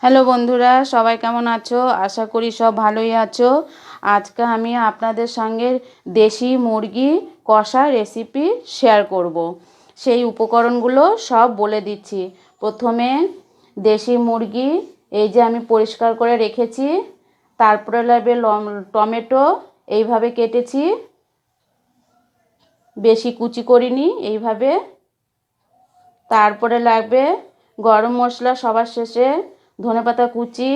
Hello বন্ধুরা, সবাই কেমন আছো? আশা করি সব ভালোই আছো। আজকে আমি আপনাদের সঙ্গে দেশি মুরগি কষা রেসিপি শেয়ার করব। সেই উপকরণগুলো সব বলে দিচ্ছি। প্রথমে দেশি মুরগি, এই যে আমি পরিষ্কার করে রেখেছি, তারপরে লাগবে লম- টমেটো, এইভাবে কেটেছি। বেশি কুচি করিনি এইভাবে। তারপরে লাগবে গরম মশলা সবার শেষে ধনেপাতা কুচি,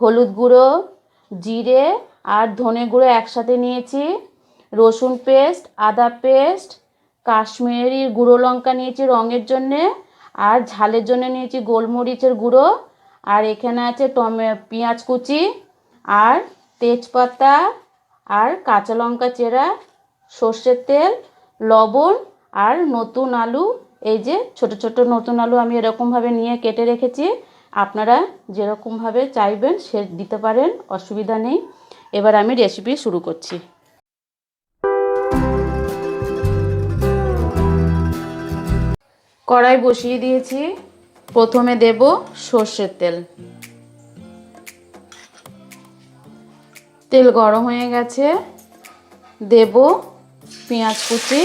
হলুদ গুঁড়ো, জিরে আর ধনে গুঁড়ো একসাথে নিয়েছি, রসুন পেস্ট, আদা পেস্ট, কাশ্মীরি গুঁড়ো লঙ্কা নিয়েছি রঙের জন্যে আর ঝালের জন্য নিয়েছি গোলমরিচের গুঁড়ো আর এখানে আছে টমে, পেঁয়াজ কুচি আর তেজপাতা আর কাঁচা লঙ্কা চেরা, সর্ষের তেল লবণ আর নতুন আলু, এই যে ছোট ছোট নতুন আলু আমি এরকমভাবে নিয়ে কেটে রেখেছি। আপনারা যেরকমভাবে চাইবেন সে দিতে পারেন, অসুবিধা নেই। এবার আমি রেসিপি শুরু করছি। কড়াই বসিয়ে দিয়েছি। প্রথমে দেব সর্ষের তেল। তেল গরম হয়ে গেছে। দেব পেঁয়াজ কুচি,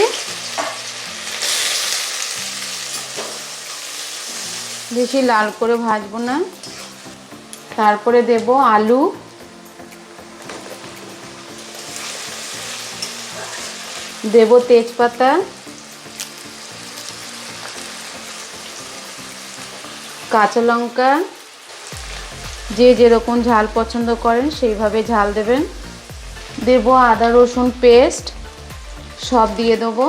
বেশি লাল করে ভাজবো না। তারপরে দেব আলু। দেব তেজপাতা। কাঁচা লঙ্কা। যে যেরকম ঝাল পছন্দ করেন সেইভাবে ঝাল দেবেন। দেব আদা রসুন পেস্ট। সব দিয়ে দেবো।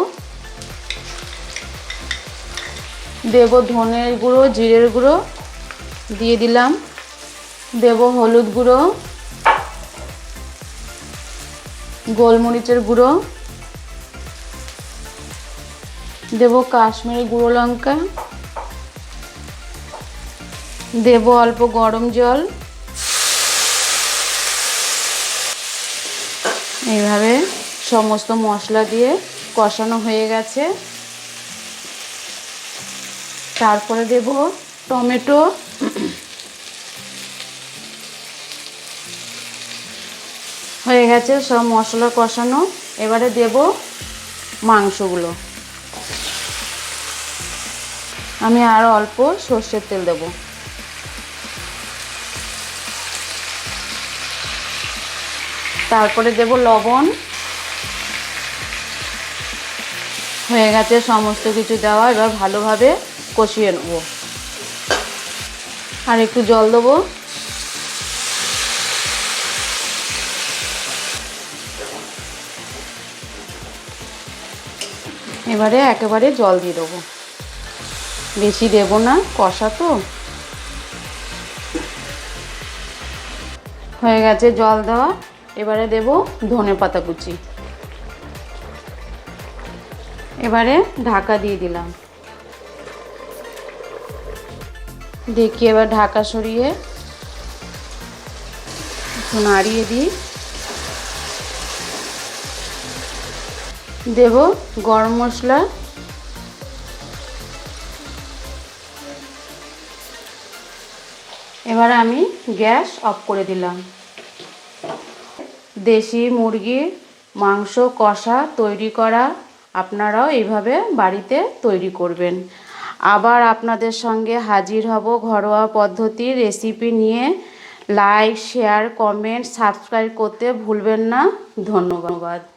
দেব ধনের গুঁড়ো, জিরের গুঁড়ো, দিয়ে দিলাম। দেব হলুদ গুঁড়ো, গোলমরিচের গুঁড়ো। দেব কাশ্মীরি গুঁড়ো লঙ্কা। দেব অল্প গরম জল। এইভাবে সমস্ত মশলা দিয়ে কষানো হয়ে গেছে। তারপরে দেব টমেটো। হয়ে গেছে সব মশলা কষানো। এবারে দেব মাংসগুলো। আমি আর অল্প সর্ষের তেল দেব। তারপরে দেব লবণ। হয়ে গেছে, সমস্ত কিছু দেওয়া, এবার ভালোভাবে কষিয়ে নেব। আর একটু জল দেবো। এবারে একেবারে জল দিয়ে দেবো। বেশি দেবো না, কষা তো। হয়ে গেছে জল দেওয়া। এবারে দেব ধনে পাতা কুচি। এবারে ঢাকা দিয়ে দিলাম। দেখি এবার ঢাকা সরিয়ে একটু নাড়িয়ে দিই। দেব গরম মশলা। এবার আমি গ্যাস অফ করে দিলাম। দেশি মুরগির মাংস কষা তৈরি করা আপনারাও এইভাবে বাড়িতে তৈরি করবেন। আবার আপনাদের সঙ্গে হাজির হব ঘরোয়া পদ্ধতির রেসিপি নিয়ে। লাইক শেয়ার কমেন্ট সাবস্ক্রাইব করতে ভুলবেন না। ধন্যবাদ।